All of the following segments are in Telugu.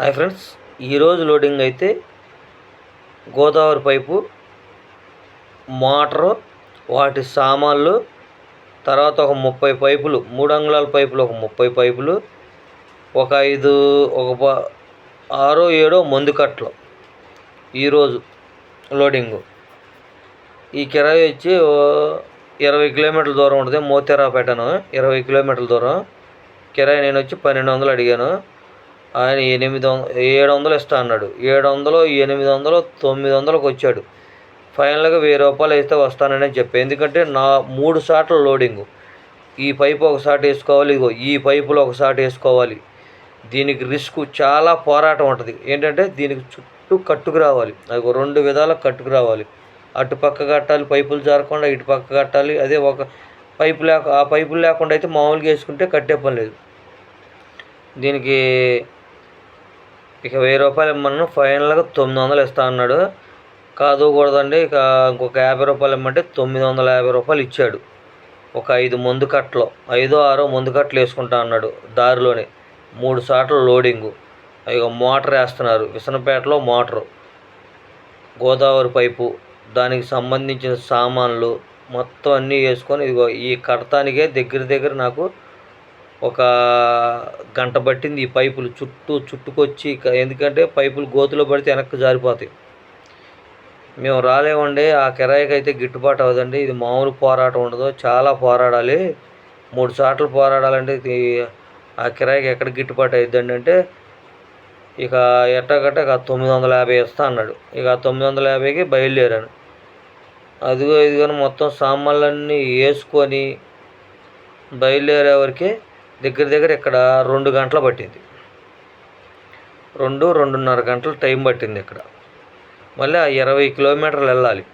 హాయ్ ఫ్రెండ్స్ ఈరోజు లోడింగ్ అయితే గోదావరి పైపు మోటరు వాటి సామాన్లు తర్వాత ఒక ముప్పై పైపులు మూడు అంగుళాల పైపులు ఒక ముప్పై పైపులు ఒక ఐదు ఒక ఆరో ఏడో మందు కట్టలు ఈరోజు లోడింగు. ఈ కిరాయి వచ్చి ఓ ఇరవై కిలోమీటర్ల దూరం ఉంటుంది మోతేరాపేటను ఇరవై కిలోమీటర్ల దూరం. కిరాయి నేను వచ్చి పన్నెండు వందలు అడిగాను. ఆయన ఎనిమిది వంద ఏడు వందలు ఇస్తా అన్నాడు. ఏడు వందలు ఎనిమిది వందలు తొమ్మిది వందలకు వచ్చాడు. ఫైనల్గా వెయ్యి రూపాయలు వేస్తే వస్తానని చెప్పి. ఎందుకంటే నా మూడు సార్లు లోడింగ్. ఈ పైపు ఒక వేసుకోవాలి ఇగో ఈ పైపులో ఒక వేసుకోవాలి. దీనికి రిస్క్ చాలా పోరాటం ఉంటుంది. ఏంటంటే దీనికి చుట్టూ కట్టుకు రావాలి. అది రెండు విధాల కట్టుకు రావాలి. అటు పక్క కట్టాలి పైపులు జారకుండా ఇటు పక్క కట్టాలి. అదే ఒక పైపు లేక ఆ పైపులు లేకుండా అయితే మామూలుగా వేసుకుంటే కట్టే పని లేదు. దీనికి ఇక వెయ్యి రూపాయలు ఇమ్మన్నాను. ఫైనల్గా తొమ్మిది వందలు ఇస్తా అన్నాడు. కాదు కూడదండి. ఇక ఇంకొక యాభై రూపాయలు ఇమ్మంటే తొమ్మిది వందల యాభై రూపాయలు ఇచ్చాడు. ఒక ఐదు మందు కట్టలు. ఐదో ఆరో మందు కట్టలు వేసుకుంటా అన్నాడు దారిలోనే. మూడు సార్లు లోడింగు. ఇక మోటార్ వేస్తున్నారు. విసనపేటలో మోటారు. గోదావరి పైపు. దానికి సంబంధించిన సామాన్లు. మొత్తం అన్నీ వేసుకొని ఇదిగో ఈ కడతానికే దగ్గర దగ్గర నాకు ఒక గంట పట్టింది ఈ పైపులు చుట్టూ చుట్టుకొచ్చి ఎందుకంటే పైపులు గోతులో పడితే వెనక్కి జారిపోతాయి. మేము రాలేమండి ఆ కిరాయికి అయితే గిట్టుబాటు అవ్వదండి. ఇది మామూలు పోరాటం ఉండదు చాలా పోరాడాలి. మూడు సార్లు పోరాడాలంటే ఇది ఆ కిరాయికి ఎక్కడ గిట్టుబాటు అవుతుందండి అంటే ఇక ఎట్టగట్ట ఇక తొమ్మిది వందల యాభై ఇస్తా అన్నాడు. ఇక ఆ తొమ్మిది వందల యాభైకి బయలుదేరాను. అదిగో ఇదిగో మొత్తం సామాన్లన్నీ వేసుకొని బయలుదేరేవరకే దగ్గర దగ్గర ఇక్కడ రెండు గంటలు పట్టింది. రెండు రెండున్నర గంటలు టైం పట్టింది ఇక్కడ. మళ్ళీ ఆ ఇరవై కిలోమీటర్లు వెళ్ళాలి.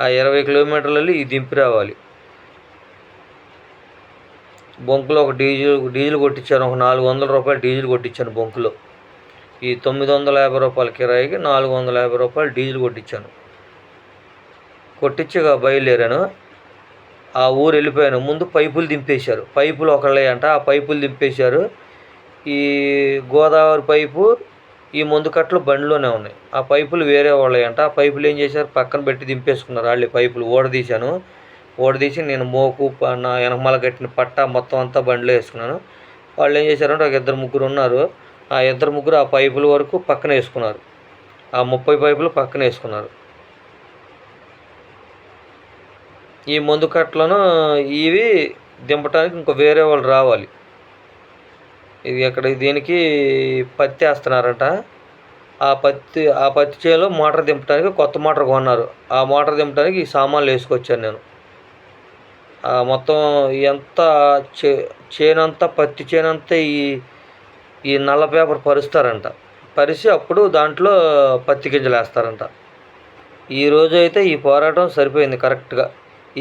ఆ ఇరవై కిలోమీటర్లు వెళ్ళి ఇది దింపి రావాలి. బొంకులో ఒక డీజిల్ డీజిల్ కొట్టించాను. ఒక నాలుగు వందల రూపాయలు డీజిల్ కొట్టించాను బొంకులో. ఈ తొమ్మిది వందల యాభై రూపాయల కిరాయికి నాలుగు వందల యాభై రూపాయలు డీజిల్ కొట్టించాను. కొట్టించి బయలుదేరాను. ఆ ఊరు వెళ్ళిపోయాను. ముందు పైపులు దింపేశారు. పైపులు ఒకళ్ళే అంట ఆ పైపులు దింపేశారు. ఈ గోదావరి పైపు ఈ ముందు కట్టలు బండిలోనే ఉన్నాయి. ఆ పైపులు వేరే వాళ్ళే అంట ఆ పైపులు ఏం చేశారు? పక్కన పెట్టి దింపేసుకున్నారు. వాళ్ళు పైపులు ఓడదీశాను. ఓడదీసి నేను మోకు ప- నా వెనకమాల కట్టిన పట్ట మొత్తం అంతా బండిలో వేసుకున్నాను. వాళ్ళు ఏం చేశారంటే ఒక ఇద్దరు ముగ్గురు ఉన్నారు. ఆ ఇద్దరు ముగ్గురు ఆ పైపుల వరకు పక్కన వేసుకున్నారు. ఆ ముప్పై పైపులు పక్కన వేసుకున్నారు. ఈ మందు కట్టలను ఇవి దింపడానికి ఇంకో వేరే వాళ్ళు రావాలి. ఇది అక్కడ దీనికి పత్తి వేస్తున్నారంట. ఆ పత్తి ఆ పత్తి చేలో మోటార్ దింపడానికి కొత్త మోటార్ కొన్నారు. ఆ మోటార్ దింపడానికి ఈ సామాన్లు వేసుకొచ్చాను నేను. ఆ మొత్తం ఎంత చే చేనంతా పత్తి చేనంతా ఈ ఈ నల్ల పేపర్ పరుస్తారంట. పరిచి అప్పుడు దాంట్లో పత్తి గింజలు వేస్తారంట. ఈ అయితే ఈ పోరాటం సరిపోయింది కరెక్ట్గా.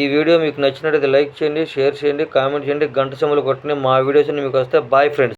ఈ వీడియో మీకు నచ్చినట్లయితే లైక్ చేయండి షేర్ చేయండి కామెంట్ చేయండి గంట చెమ్మలు కొట్టండి. మా వీడియోస్ మీకు వస్తే బాయ్ ఫ్రెండ్స్